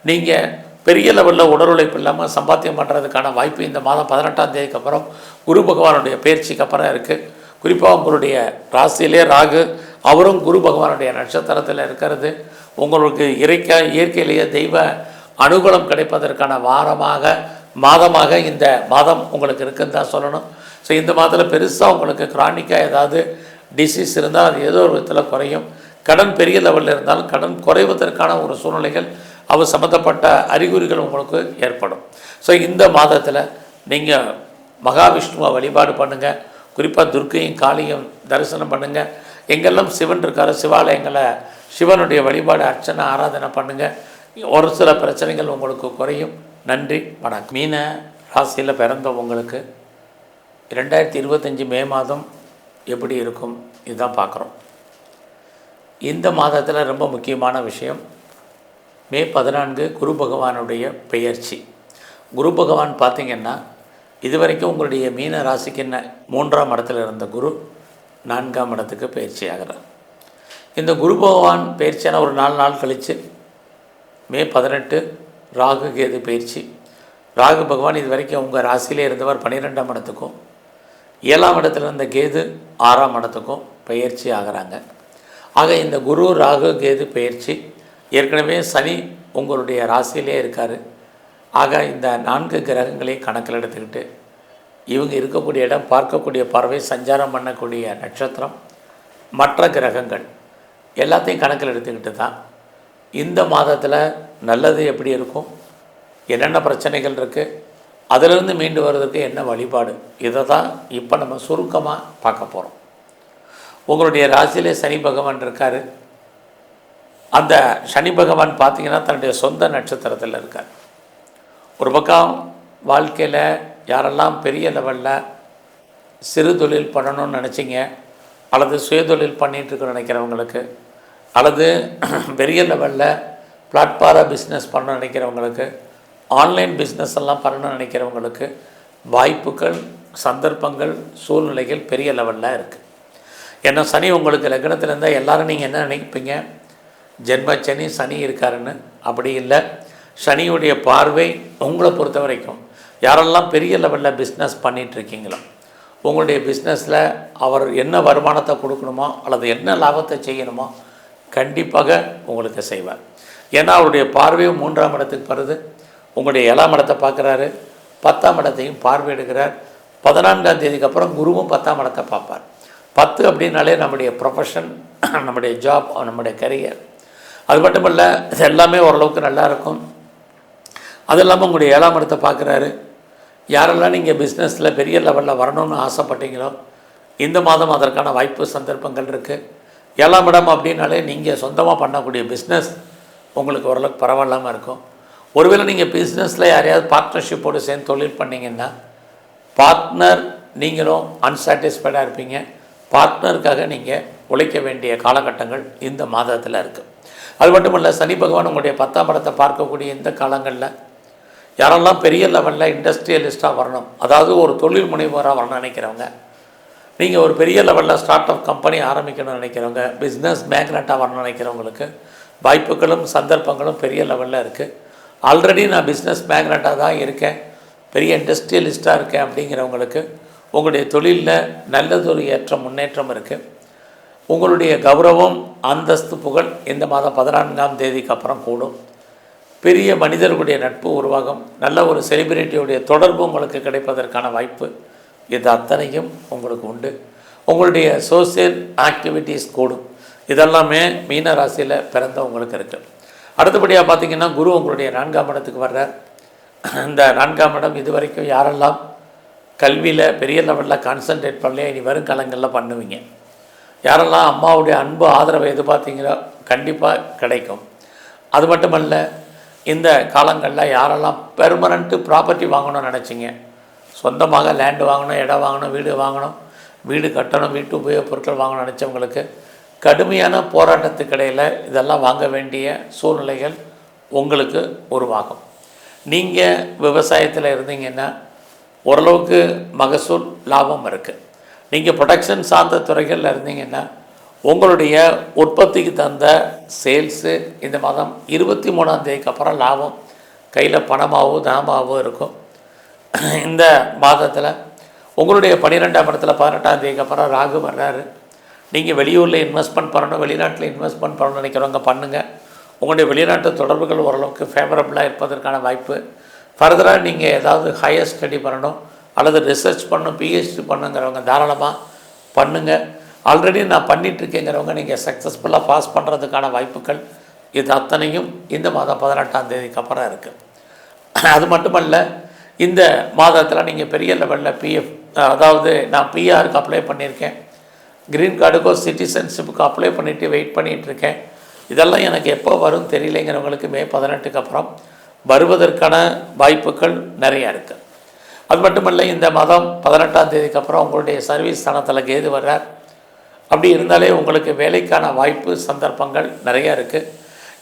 நீங்கள் பெரிய லெவலில் உடல் உழைப்பு இல்லாமல் சம்பாத்தியம் பண்ணுறதுக்கான வாய்ப்பு இந்த மாதம் பதினெட்டாம் தேதிக்கு அப்புறம் குரு பகவானுடைய பயிற்சிக்கு அப்புறம் இருக்குது குறிப்பாக உங்களுடைய ராசியிலே ராகு அவரும் குரு பகவானுடைய நட்சத்திரத்தில் இருக்கிறது. உங்களுக்கு இறைக்க இயற்கையிலேயே தெய்வ அனுகூலம் கிடைப்பதற்கான வாரமாக மாதமாக இந்த மாதம் உங்களுக்கு இருக்குன்னு தான் சொல்லணும். ஸோ இந்த மாதத்தில் பெருசாக உங்களுக்கு கிரானிக்காக ஏதாவது டிசீஸ் இருந்தால் அது ஏதோ ஒரு விதத்தில் குறையும். கடன் பெரிய லெவலில் இருந்தாலும் கடன் குறைவதற்கான ஒரு சூழ்நிலைகள் அது சம்மந்தப்பட்ட அறிகுறிகள் உங்களுக்கு ஏற்படும். ஸோ இந்த மாதத்தில் நீங்கள் மகாவிஷ்ணுவை வழிபாடு பண்ணுங்கள் குறிப்பாக துர்க்கையும் காளியும் தரிசனம் பண்ணுங்கள் எங்கெல்லாம் சிவன் இருக்காரோ சிவாலயங்களை சிவனுடைய வழிபாடு அர்ச்சனை ஆராதனை பண்ணுங்கள் ஒரு சில பிரச்சனைகள் உங்களுக்கு குறையும். நன்றி வணக்கம். மீன ராசியில் பிறந்த உங்களுக்கு ரெண்டாயிரத்தி இருபத்தஞ்சி மே மாதம் எப்படி இருக்கும்? இதுதான் பார்க்குறோம். இந்த மாதத்தில் ரொம்ப முக்கியமான விஷயம் மே பதினான்கு குரு பகவானுடைய பெயர்ச்சி. குரு பகவான் பார்த்திங்கன்னா இதுவரைக்கும் உங்களுடைய மீன ராசிக்கு என்ன? மூன்றாம் இடத்துல இருந்த குரு நான்காம் இடத்துக்கு பயிற்சி ஆகிறார். இந்த குரு பகவான் பயிற்சியான ஒரு நாலு நாள் கழித்து மே பதினெட்டு ராகு கேது பயிற்சி ராகு பகவான் இது வரைக்கும் உங்கள் ராசியிலே இருந்தவர் பன்னிரெண்டாம் இடத்துக்கும் ஏழாம் இடத்துல இருந்த கேது ஆறாம் இடத்துக்கும் பயிற்சி ஆகிறாங்க. ஆக இந்த குரு ராகு கேது பயிற்சி ஏற்கனவே சனி உங்களுடைய ராசியிலே இருக்கார். ஆக இந்த நான்கு கிரகங்களையும் கணக்கில் எடுத்துக்கிட்டு இவங்க இருக்கக்கூடிய இடம் பார்க்கக்கூடிய பார்வை சஞ்சாரம் பண்ணக்கூடிய நட்சத்திரம் மற்ற கிரகங்கள் எல்லாத்தையும் கணக்கில் எடுத்துக்கிட்டு தான் இந்த மாதத்தில் நல்லது எப்படி இருக்கும் என்னென்ன பிரச்சனைகள் இருக்குது அதிலிருந்து மீண்டு வர்றதுக்கு என்ன வழிபாடு இதை தான் இப்போ நம்ம சுருக்கமாக பார்க்க போகிறோம் உங்களுடைய ராசியிலே சனி பகவான் இருக்கார். அந்த சனி பகவான் பார்த்தீங்கன்னா தன்னுடைய சொந்த நட்சத்திரத்தில் இருக்கார். ஒரு பக்கம் வாழ்க்கையில் யாரெல்லாம் பெரிய லெவலில் சிறு தொழில் பண்ணணும்னு நினச்சிங்க அல்லது சுயதொழில் பண்ணிட்டு நினைக்கிறவங்களுக்கு அல்லது பெரிய லெவலில் பிளாட்பார பிஸ்னஸ் பண்ண நினைக்கிறவங்களுக்கு ஆன்லைன் பிஸ்னஸ் எல்லாம் பண்ணணும்னு நினைக்கிறவங்களுக்கு வாய்ப்புகள் சந்தர்ப்பங்கள் சூழ்நிலைகள் பெரிய லெவலில் இருக்குது ஏன்னா சனி உங்களுக்கு லக்னத்தில் இருந்தால் எல்லோரும் நீங்கள் என்ன நினைப்பீங்க? ஜென்மச்சனி சனி சனி இருக்காருன்னு அப்படி இல்லை. சனியுடைய பார்வை உங்களை பொறுத்த வரைக்கும். யாரெல்லாம் பெரிய லெவலில் பிஸ்னஸ் பண்ணிகிட்ருக்கீங்களோ உங்களுடைய பிஸ்னஸில் அவர் என்ன வருமானத்தை கொடுக்கணுமோ அல்லது என்ன லாபத்தை செய்யணுமோ கண்டிப்பாக உங்களுக்கு செய்வார். ஏன்னா அவருடைய பார்வையும் மூன்றாம் இடத்துக்கு வருது. உங்களுடைய ஏழாம் இடத்தை பார்க்குறாரு. பத்தாம் இடத்தையும் பார்வையிடுகிறார் பதினான்காம் தேதிக்கு அப்புறம் குருவும் பத்தாம் இடத்தை பார்ப்பார். பத்து அப்படின்னாலே நம்முடைய ப்ரொஃபஷன் நம்முடைய ஜாப் நம்முடைய கரியர் அது மட்டும் இல்லை எல்லாமே ஓரளவுக்கு நல்லா இருக்கும். அது இல்லாமல் உங்களுடைய ஏழாம் இடத்தை பார்க்குறாரு. யாரெல்லாம் நீங்கள் பிஸ்னஸில் பெரிய லெவலில் வரணும்னு ஆசைப்பட்டீங்களோ இந்த மாதம் அதற்கான வாய்ப்பு சந்தர்ப்பங்கள் இருக்குது ஏழாம் இடம் அப்படின்னாலே நீங்கள் சொந்தமாக பண்ணக்கூடிய பிஸ்னஸ் உங்களுக்கு ஓரளவுக்கு பரவாயில்லாமல் இருக்கும். ஒருவேளை நீங்கள் பிஸ்னஸில் யாரையாவது பார்ட்னர்ஷிப்போடு சேர்ந்து தொழில் பண்ணிங்கன்னா பார்ட்னர் நீங்களும் அன்சாட்டிஸ்ஃபைடாக இருப்பீங்க. பார்ட்னருக்காக நீங்கள் உழைக்க வேண்டிய காலகட்டங்கள் இந்த மாதத்தில் இருக்குது அது மட்டும் இல்லை சனி பகவான் உங்களுடைய பத்தாம் படத்தை பார்க்கக்கூடிய இந்த காலங்களில் யாரெல்லாம் பெரிய லெவலில் இண்டஸ்ட்ரியலிஸ்ட்டாக வரணும் அதாவது ஒரு தொழில் முனைவோராக வரணும்னு நினைக்கிறவங்க நீங்கள் ஒரு பெரிய லெவலில் ஸ்டார்ட் அப் கம்பெனி ஆரம்பிக்கணும்னு நினைக்கிறவங்க பிஸ்னஸ் மேக்னட்டாக வரணும்னு நினைக்கிறவங்களுக்கு வாய்ப்புகளும் சந்தர்ப்பங்களும் பெரிய லெவலில் இருக்குது ஆல்ரெடி நான் பிஸ்னஸ் மேக்னட்டாக தான் இருக்கேன் பெரிய இண்டஸ்ட்ரியலிஸ்ட்டாக இருக்கேன் அப்படிங்கிறவங்களுக்கு உங்களுடைய தொழிலில் நல்லதொரு ஏற்றம் முன்னேற்றம் இருக்குது உங்களுடைய கௌரவம் அந்தஸ்து புகழ் இந்த மாதம் பதினான்காம் தேதிக்கு அப்புறம் கூடும். பெரிய மனிதர்களுடைய நட்பு உருவாகும். நல்ல ஒரு செலிபிரிட்டியுடைய தொடர்பு உங்களுக்கு கிடைப்பதற்கான வாய்ப்பு இது அத்தனையும் உங்களுக்கு உண்டு. உங்களுடைய சோசியல் ஆக்டிவிட்டீஸ் கூடும். இதெல்லாமே மீன ராசியில் பிறந்தவங்களுக்கு இருக்குது அடுத்தபடியாக பார்த்திங்கன்னா குரு உங்களுடைய நான்காம் இடத்துக்கு வர்றார். இந்த நான்காம் இடம் இது வரைக்கும் யாரெல்லாம் கல்வியில் பெரிய லெவலில் கான்சன்ட்ரேட் பண்ணலையே இனி வரும் காலங்களில் பண்ணுவீங்க. யாரெல்லாம் அம்மாவுடைய அன்பு ஆதரவை எதிர்பார்த்தீங்களோ கண்டிப்பாக கிடைக்கும். அது மட்டுமல்ல இந்த காலங்களில் யாரெல்லாம் பெர்மனண்ட்டு ப்ராப்பர்ட்டி வாங்கணும்னு நினச்சிங்க. சொந்தமாக லேண்டு வாங்கணும் இடம் வாங்கணும் வீடு வாங்கணும் வீடு கட்டணும் வீட்டு உபயோகப் பொருட்கள் வாங்கணும்னு நினச்சவங்களுக்கு கடுமையான போராட்டத்துக்கிடையில் இதெல்லாம் வாங்க வேண்டிய சூழ்நிலைகள் உங்களுக்கு உருவாகும். நீங்கள் விவசாயத்தில் இருந்தீங்கன்னா ஓரளவுக்கு மகசூல் லாபம் இருக்குது நீங்கள் ப்ரொடக்ஷன் சார்ந்த துறைகளில் இருந்தீங்கன்னா உங்களுடைய உற்பத்திக்கு தந்த சேல்ஸு இந்த மாதம் இருபத்தி மூணாம் தேதிக்கு அப்புறம் லாபம். கையில் பணமாகவும் தாமாகவும் இருக்கும். இந்த மாதத்தில் உங்களுடைய பன்னிரெண்டாம் இடத்துல பதினெட்டாம் தேதிக்கு அப்புறம் ராகு வர்றாரு. நீங்கள் வெளியூரில் இன்வெஸ்ட்மெண்ட் பண்ணணும் வெளிநாட்டில் இன்வெஸ்ட்மெண்ட் பண்ணணும்னு நினைக்கிறவங்க பண்ணுங்கள் உங்களுடைய வெளிநாட்டு தொடர்புகள் ஓரளவுக்கு ஃபேவரபுளாக இருப்பதற்கான வாய்ப்பு. ஃபர்தராக நீங்கள் ஏதாவது ஹையர் ஸ்டடி பண்ணணும். அல்லது ரிசர்ச் பண்ணும் பிஹெச்டி பண்ணுங்கிறவங்க தாராளமாக பண்ணுங்கள் ஆல்ரெடி நான் பண்ணிகிட்ருக்கேங்கிறவங்க நீங்கள் சக்ஸஸ்ஃபுல்லாக பாஸ் பண்ணுறதுக்கான வாய்ப்புகள் இது அத்தனையும் இந்த மாதம் பதினெட்டாம் தேதிக்கு அப்புறம் இருக்குது அது மட்டுமல்ல இந்த மாதத்தில் நீங்கள் பெரிய லெவலில் பிஎஃப் அதாவது நான் பிஆருக்கு அப்ளை பண்ணியிருக்கேன். க்ரீன் கார்டுக்கோ சிட்டிசன்ஷிப்புக்கு அப்ளை பண்ணிவிட்டு வெயிட் பண்ணிகிட்ருக்கேன் இதெல்லாம் எனக்கு எப்போ வரும் தெரியலைங்கிறவங்களுக்கு மே பதினெட்டுக்கு அப்புறம் வருவதற்கான வாய்ப்புகள் நிறையா இருக்குது அது மட்டுமல்ல இந்த மாதம் பதினெட்டாம் தேதிக்கு அப்புறம் உங்களுடைய சர்வீஸ் ஸ்தானத்தில் கேது வர்றார் அப்படி இருந்தாலே உங்களுக்கு வேலைக்கான வாய்ப்பு சந்தர்ப்பங்கள் நிறையா இருக்குது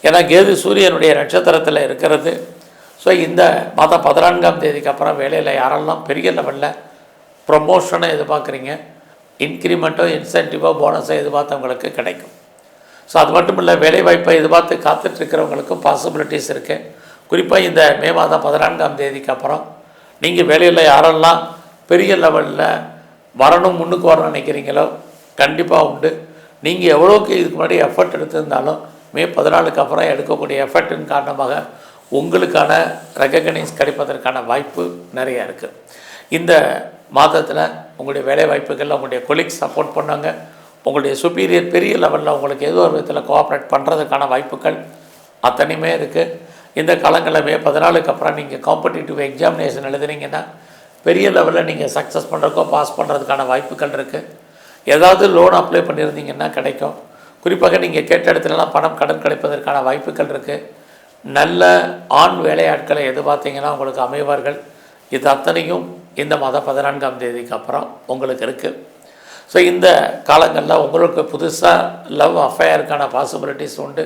ஏன்னா கேது சூரியனுடைய நட்சத்திரத்தில் இருக்கிறது. ஸோ இந்த மாதம் பதினான்காம் தேதிக்கு அப்புறம் வேலையில் யாரெல்லாம் பெரிய லெவலில் ப்ரொமோஷனை எதிர்பார்க்குறீங்க இன்க்ரிமெண்ட்டோ இன்சென்டிவோ போனஸோ எதிர்பார்த்தவங்களுக்கு கிடைக்கும். ஸோ அது மட்டும் இல்லை வேலைவாய்ப்பை எதிர்பார்த்து காத்துட்ருக்கிறவங்களுக்கும் பாசிபிலிட்டிஸ் இருக்குது குறிப்பாக இந்த மே மாதம் பதினான்காம் தேதிக்கு அப்புறம் நீங்கள் வேலையில் யாரெல்லாம் பெரிய லெவலில் வரணும் முன்னுக்கு வரணும்னு நினைக்கிறீங்களோ கண்டிப்பாக உண்டு. நீங்கள் எவ்வளோக்கு இதுக்கு முன்னாடி எஃபர்ட் எடுத்திருந்தாலும் மே பதினாலுக்கு அப்புறம் எடுக்கக்கூடிய எஃபர்ட்டின் காரணமாக உங்களுக்கான ரெக்கக்னைஸ் கிடைப்பதற்கான வாய்ப்பு நிறையா இருக்குது இந்த மாதத்தில் உங்களுடைய வேலை வாய்ப்புகளில் உங்களுடைய கொலீக்ஸ் சப்போர்ட் பண்ணாங்க உங்களுடைய சுப்பீரியர் பெரிய லெவலில் உங்களுக்கு ஏதோ ஒரு விதத்தில் கோஆப்ரேட் பண்ணுறதுக்கான வாய்ப்புகள் அத்தனையுமே இருக்குது இந்த காலங்களில் மே பதினாலுக்கு அப்புறம் நீங்கள் காம்படிட்டிவ் எக்ஸாமினேஷன் எழுதுனீங்கன்னா பெரிய லெவலில் நீங்கள் சக்ஸஸ் பண்ணுறக்கோ பாஸ் பண்ணுறதுக்கான வாய்ப்புகள் இருக்குது ஏதாவது லோன் அப்ளை பண்ணியிருந்தீங்கன்னா கிடைக்கும். குறிப்பாக நீங்கள் கேட்ட இடத்துலலாம் பணம் கடன் கிடைப்பதற்கான வாய்ப்புகள் இருக்குது நல்ல ஆண் வேலையாட்களை எதிர்பார்த்தீங்கன்னா உங்களுக்கு அமைவார்கள். இது அத்தனையும் இந்த மாதம் பதினான்காம் தேதிக்கு அப்புறம் உங்களுக்கு இருக்குது ஸோ இந்த காலங்களில் உங்களுக்கு புதுசாக லவ் அஃபேருக்கான பாசிபிலிட்டிஸ் உண்டு.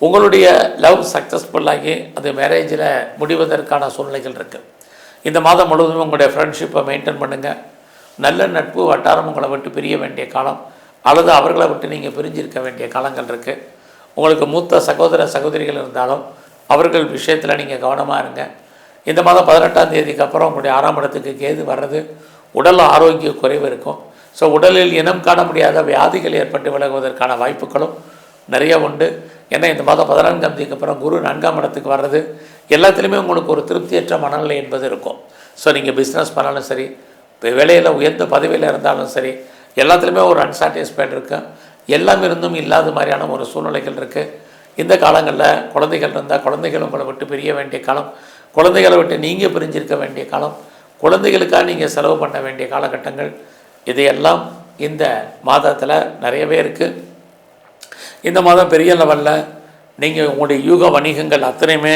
உங்களுடைய லவ் சக்ஸஸ்ஃபுல்லாகி அது மேரேஜில் முடிவதற்கான சூழ்நிலைகள் இருக்குது இந்த மாதம் முழுவதும் உங்களுடைய ஃப்ரெண்ட்ஷிப்பை மெயின்டைன் பண்ணுங்கள் நல்ல நட்பு வட்டாரம் உங்களை விட்டு பிரிய வேண்டிய காலம் அல்லது அவர்களை விட்டு நீங்கள் பிரிஞ்சிருக்க வேண்டிய காலங்கள் இருக்குது உங்களுக்கு மூத்த சகோதர சகோதரிகள் இருந்தாலும் அவர்கள் விஷயத்தில் நீங்கள் கவனமாக இருங்க. இந்த மாதம் பதினெட்டாம் தேதிக்கு அப்புறம் உங்களுடைய ஆறாம் இடத்துக்கு கேது வர்றது உடல் ஆரோக்கிய குறைவு இருக்கும். ஸோ உடலில் இனம் காண முடியாத வியாதிகள் ஏற்பட்டு விலகுவதற்கான வாய்ப்புகளும் நிறைய உண்டு. ஏன்னா இந்த மாதம் பதினான்காம் தேதிக்கு அப்புறம் குரு நான்காம் இடத்துக்கு வர்றது எல்லாத்துலேயுமே உங்களுக்கு ஒரு திருப்தியற்ற மனநிலை என்பது இருக்கும். ஸோ நீங்கள் பிஸ்னஸ் பண்ணாலும் சரி இப்போ வேலையில் உயர்ந்த பதவியில் இருந்தாலும் சரி எல்லாத்துலேயுமே ஒரு அன்சாட்டிஸ்ஃபைட் இருக்கும் எல்லாம் இருந்தும் இல்லாத மாதிரியான ஒரு சூழ்நிலைகள் இருக்குது இந்த காலங்களில் குழந்தைகள் இருந்தால் குழந்தைகள் உங்களை விட்டு பிரிய வேண்டிய காலம் குழந்தைகளை விட்டு நீங்கள் பிரிஞ்சிருக்க வேண்டிய காலம் குழந்தைகளுக்காக நீங்கள் செலவு பண்ண வேண்டிய காலகட்டங்கள் இதையெல்லாம் இந்த மாதத்தில் நிறையவே இருக்குது இந்த மாதம் பெரிய லெவலில் நீங்கள் உங்களுடைய யூக வணிகங்கள் அத்தனையுமே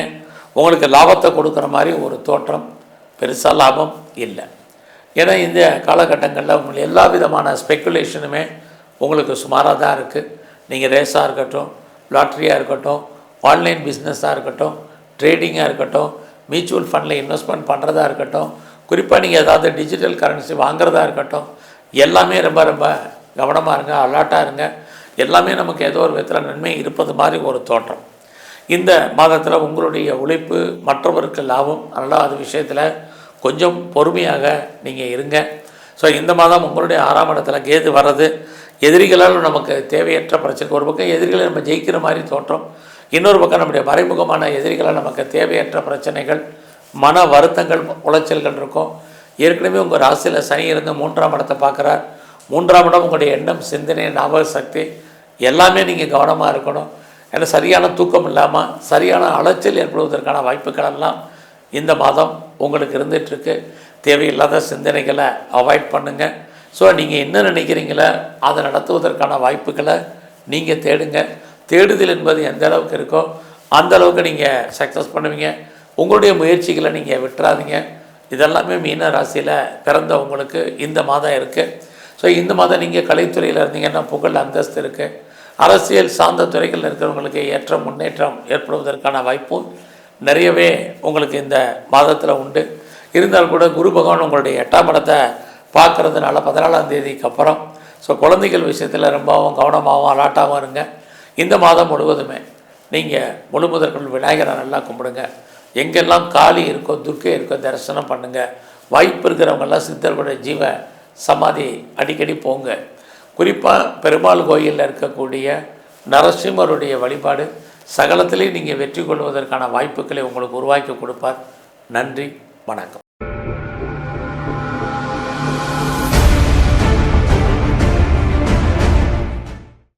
உங்களுக்கு லாபத்தை கொடுக்குற மாதிரி ஒரு தோற்றம் பெருசாக லாபம் இல்லை. ஏன்னா இந்த காலகட்டங்களில் உங்களுக்கு எல்லா விதமான ஸ்பெக்குலேஷனுமே உங்களுக்கு சுமாராக தான் இருக்குது நீங்கள் ரேஸாக இருக்கட்டும் லாட்ரியாக இருக்கட்டும் ஆன்லைன் பிஸ்னஸாக இருக்கட்டும் ட்ரேடிங்காக இருக்கட்டும் மியூச்சுவல் ஃபண்டில் இன்வெஸ்ட்மெண்ட் பண்ணுறதா இருக்கட்டும் குறிப்பாக நீங்கள் ஏதாவது டிஜிட்டல் கரன்சி வாங்குறதா இருக்கட்டும் எல்லாமே ரொம்ப ரொம்ப கவனமாக இருங்க அலர்ட்டாக இருங்க. எல்லாமே நமக்கு ஏதோ ஒரு விதத்தில் நன்மை இருப்பது மாதிரி ஒரு தோற்றம். இந்த மாதத்தில் உங்களுடைய உழைப்பு மற்றவருக்கு லாபம் அதனால் அது விஷயத்தில் கொஞ்சம் பொறுமையாக நீங்கள் இருங்க. ஸோ இந்த மாதம் உங்களுடைய ஆறாம் இடத்துல கேது வர்றது எதிரிகளால் நமக்கு தேவையற்ற பிரச்சனை ஒரு பக்கம் எதிரிகளை நம்ம ஜெயிக்கிற மாதிரி தோற்றம் இன்னொரு பக்கம் நம்முடைய மறைமுகமான எதிரிகளால் நமக்கு தேவையற்ற பிரச்சனைகள் மன வருத்தங்கள் உளைச்சல்கள் இருக்கும். ஏற்கனவே உங்கள் ராசியில் சனி இருந்து மூன்றாம் இடத்தை பார்க்குறார். மூன்றாம் இடம் உங்களுடைய எண்ணம் சிந்தனை ஞாபக சக்தி எல்லாமே நீங்கள் கவனமாக இருக்கணும். ஏன்னா சரியான தூக்கம் இல்லாமல் சரியான அலைச்சல் ஏற்படுவதற்கான வாய்ப்புகள் எல்லாம் இந்த மாதம் உங்களுக்கு இருந்துகிட்ருக்கு தேவையில்லாத சிந்தனைகளை அவாய்ட் பண்ணுங்கள் ஸோ நீங்கள் என்ன நினைக்கிறீங்களோ அதை நடத்துவதற்கான வாய்ப்புகளை நீங்கள் தேடுங்க. தேடுதல் என்பது எந்த அளவுக்கு இருக்கோ அந்த அளவுக்கு நீங்கள் சக்ஸஸ் பண்ணுவீங்க. உங்களுடைய முயற்சிகளை நீங்கள் விட்டுறாதீங்க. இதெல்லாமே மீன ராசியில் பிறந்த உங்களுக்கு இந்த மாதம் இருக்குது ஸோ இந்த மாதம் நீங்கள் கலைத்துறையில் இருந்தீங்கன்னா புகழ் அந்தஸ்து இருக்குது அரசியல் சார்ந்த துறைகளில் இருக்கிறவங்களுக்கு ஏற்ற முன்னேற்றம் ஏற்படுவதற்கான வாய்ப்பு நிறையவே உங்களுக்கு இந்த மாதத்தில் உண்டு. இருந்தால் கூட குரு பகவான் உங்களுடைய எட்டாம் இடத்தை பார்க்கறதுனால பதினாலாம் தேதிக்கு அப்புறம். ஸோ குழந்தைகள் விஷயத்தில் ரொம்பவும் கவனமாகவும் அலாட்டாகவும் இருங்க. இந்த மாதம் முழுவதுமே நீங்கள் முழு முதற்கொள் விநாயகரை நல்லா கும்பிடுங்க. எங்கெல்லாம் காளி இருக்கோ துர்க்கை இருக்கோ தரிசனம் பண்ணுங்கள் வாய்ப்பு இருக்கிறவங்கெல்லாம் சித்தர்களுடைய ஜீவ சமாதி அடிக்கடி போங்க. குறிப்பாக பெருமாள் கோயிலில் இருக்கக்கூடிய நரசிம்மருடைய வழிபாடு சகலத்திலே நீங்கள் வெற்றி கொள்வதற்கான வாய்ப்புகளை உங்களுக்கு உருவாக்கி கொடுப்பார். நன்றி வணக்கம்.